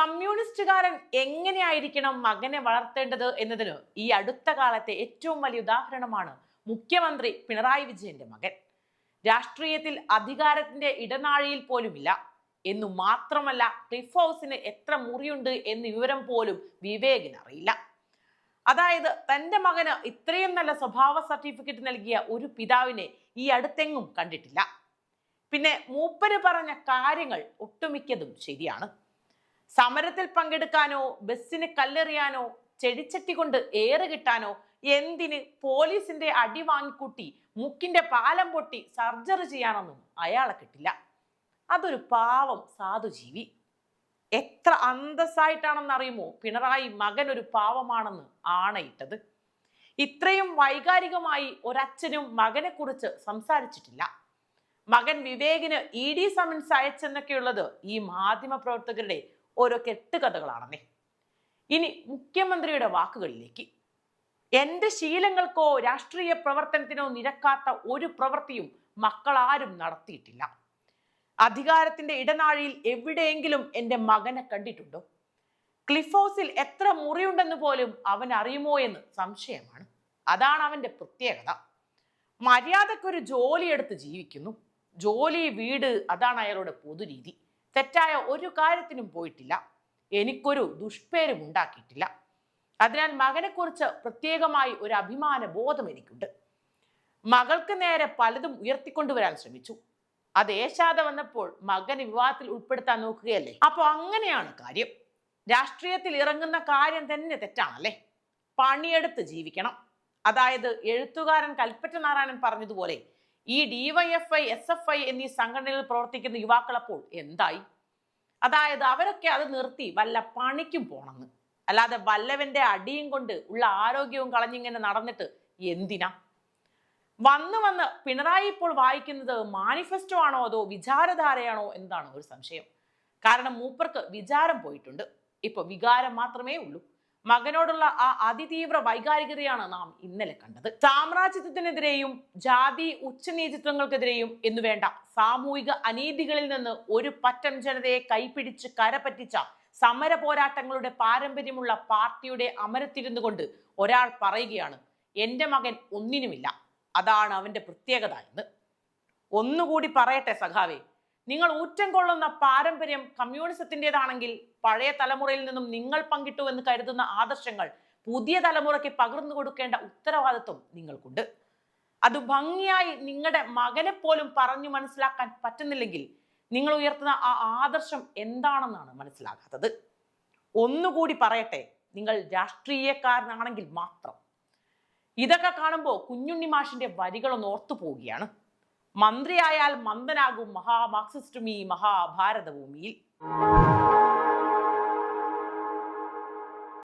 കമ്മ്യൂണിസ്റ്റുകാരൻ എങ്ങനെയായിരിക്കണം മകനെ വളർത്തേണ്ടത് എന്നതിന് ഈ അടുത്ത കാലത്തെ ഏറ്റവും വലിയ ഉദാഹരണമാണ് മുഖ്യമന്ത്രി പിണറായി വിജയന്റെ മകൻ. രാഷ്ട്രീയത്തിൽ അധികാരത്തിന്റെ ഇടനാഴിയിൽ പോലുമില്ല. എന്നു മാത്രമല്ല ക്ലിഫ് ഹൗസിന് എത്ര മുറിയുണ്ട് എന്ന വിവരം പോലും വിവേകിന് അറിയില്ല. അതായത് തന്റെ മകന് ഇത്രയും നല്ല സ്വഭാവ സർട്ടിഫിക്കറ്റ് നൽകിയ ഒരു പിതാവിനെ ഈ അടുത്തെങ്ങും കണ്ടിട്ടില്ല. പിന്നെ മൂപ്പര് പറഞ്ഞ കാര്യങ്ങൾ ഒട്ടുമിക്കതും ശരിയാണ്. സമരത്തിൽ പങ്കെടുക്കാനോ ബസ്സിന് കല്ലെറിയാനോ ചെടിച്ചട്ടി കൊണ്ട് ഏറ് കിട്ടാനോ എന്തിന് പോലീസിന്റെ അടി വാങ്ങിക്കൂട്ടി മുക്കിന്റെ പാലം പൊട്ടി സർജറി ചെയ്യാനൊന്നും അയാളെ കിട്ടില്ല. അതൊരു പാവം സാധുജീവി എത്ര അന്തസ്സായിട്ടാണെന്ന് അറിയുമോ പിണറായി മകൻ ഒരു പാവമാണെന്ന് ആണയിട്ടത്. ഇത്രയും വൈകാരികമായി ഒരച്ഛനും മകനെ കുറിച്ച് സംസാരിച്ചിട്ടില്ല. മകൻ വിവേകിന് ഇ ഡി സമൻസ് അയച്ചെന്നൊക്കെയുള്ളത് ഈ മാധ്യമ പ്രവർത്തകരുടെ ഓരോ കെട്ടുകഥകളാണെന്നേ ഇനി മുഖ്യമന്ത്രിയുടെ വാക്കുകളിലേക്ക്. എന്റെ ശീലങ്ങൾക്കോ രാഷ്ട്രീയ പ്രവർത്തനത്തിനോ നിരക്കാത്ത ഒരു പ്രവൃത്തിയും മക്കളാരും നടത്തിയിട്ടില്ല. അധികാരത്തിന്റെ ഇടനാഴിയിൽ എവിടെയെങ്കിലും എന്റെ മകനെ കണ്ടിട്ടുണ്ടോ? ക്ലിഫോസിൽ എത്ര മുറിയുണ്ടെന്ന് പോലും അവൻ അറിയുമോ എന്ന് സംശയമാണ്. അതാണ് അവന്റെ പ്രത്യേകത. മര്യാദക്കൊരു ജോലിയെടുത്ത് ജീവിക്കുന്നു. ജോലി വീട് അതാണ് അയാളുടെ പൊതുരീതി. തെറ്റായ ഒരു കാര്യത്തിനും പോയിട്ടില്ല. എനിക്കൊരു ദുഷ്പേരും ഉണ്ടാക്കിയിട്ടില്ല. അതിനാൽ മകനെക്കുറിച്ച് പ്രത്യേകമായി ഒരു അഭിമാന ബോധം എനിക്കുണ്ട്. മകൾക്ക് നേരെ പലതും ഉയർത്തിക്കൊണ്ടുവരാൻ ശ്രമിച്ചു. അത് ഏശാതെ വന്നപ്പോൾ മകനെ വിവാഹത്തിൽ ഉൾപ്പെടുത്താൻ നോക്കുകയല്ലേ? അപ്പോൾ അങ്ങനെയാണ് കാര്യം. രാഷ്ട്രീയത്തിൽ ഇറങ്ങുന്ന കാര്യം തന്നെ തെറ്റാണല്ലേ? പണിയെടുത്ത് ജീവിക്കണം. അതായത് എഴുത്തുകാരൻ കൽപ്പറ്റ നാരായണൻ പറഞ്ഞതുപോലെ ഈ ഡിവൈഎഫ്ഐ എസ് എഫ് ഐ എന്നീ സംഘടനയിൽ പ്രവർത്തിക്കുന്ന യുവാക്കളപ്പോൾ എന്തായി? അതായത് അവരൊക്കെ അത് നിർത്തി വല്ല പണിക്കും പോണെന്ന്. അല്ലാതെ വല്ലവന്റെ അടിയും കൊണ്ട് ഉള്ള ആരോഗ്യവും കളഞ്ഞിങ്ങനെ നടന്നിട്ട് എന്തിനാ? വന്ന് വന്ന് പിണറായി ഇപ്പോൾ വായിക്കുന്നത് മാനിഫെസ്റ്റോ ആണോ അതോ വിചാരധാരയാണോ എന്നതാണ് ഒരു സംശയം. കാരണം മൂപ്പർക്ക് വിചാരം പോയിട്ടുണ്ട്. ഇപ്പൊ വികാരം മാത്രമേ ഉള്ളൂ. മകനോടുള്ള ആ അതിതീവ്ര വൈകാരികതയാണ് നാം ഇന്നലെ കണ്ടത്. സാമ്രാജ്യത്വത്തിനെതിരെയും ജാതി ഉച്ചനീചിത്വങ്ങൾക്കെതിരെയും എന്ന് വേണ്ട സാമൂഹിക അനീതികളിൽ നിന്ന് ഒരു പറ്റം ജനതയെ കൈപിടിച്ച് കരപറ്റിച്ച സമര പോരാട്ടങ്ങളുടെ പാരമ്പര്യമുള്ള പാർട്ടിയുടെ അമരത്തിരുന്നു കൊണ്ട് ഒരാൾ പറയുകയാണ് എന്റെ മകൻ ഒന്നിനുമില്ല. അതാണ് അവന്റെ പ്രത്യേകത എന്ന്. ഒന്നുകൂടി പറയട്ടെ സഖാവേ. നിങ്ങൾ ഊറ്റം കൊള്ളുന്ന പാരമ്പര്യം കമ്മ്യൂണിസത്തിന്റെതാണെങ്കിൽ പഴയ തലമുറയിൽ നിന്നും നിങ്ങൾ പങ്കിട്ടു എന്ന് കരുതുന്ന ആദർശങ്ങൾ പുതിയ തലമുറയ്ക്ക് പകർന്നു കൊടുക്കേണ്ട ഉത്തരവാദിത്വം നിങ്ങൾക്കുണ്ട്. അത് ഭംഗിയായി നിങ്ങളുടെ മകനെ പോലും പറഞ്ഞു മനസ്സിലാക്കാൻ പറ്റുന്നില്ലെങ്കിൽ നിങ്ങൾ ഉയർത്തുന്ന ആ ആദർശം എന്താണെന്നാണ് മനസ്സിലാകാത്തത്. ഒന്നുകൂടി പറയട്ടെ നിങ്ങൾ രാഷ്ട്രീയക്കാരനാണെങ്കിൽ മാത്രം. ഇതൊക്കെ കാണുമ്പോൾ കുഞ്ഞുണ്ണി മാഷിന്റെ വരികളൊന്ന് ഓർത്തു പോവുകയാണ്. മന്ത്രിയായാൽ മന്ദനാകും മഹാമാർക്സിസ്റ്റും ഈ മഹാഭാരതഭൂമിയിൽ.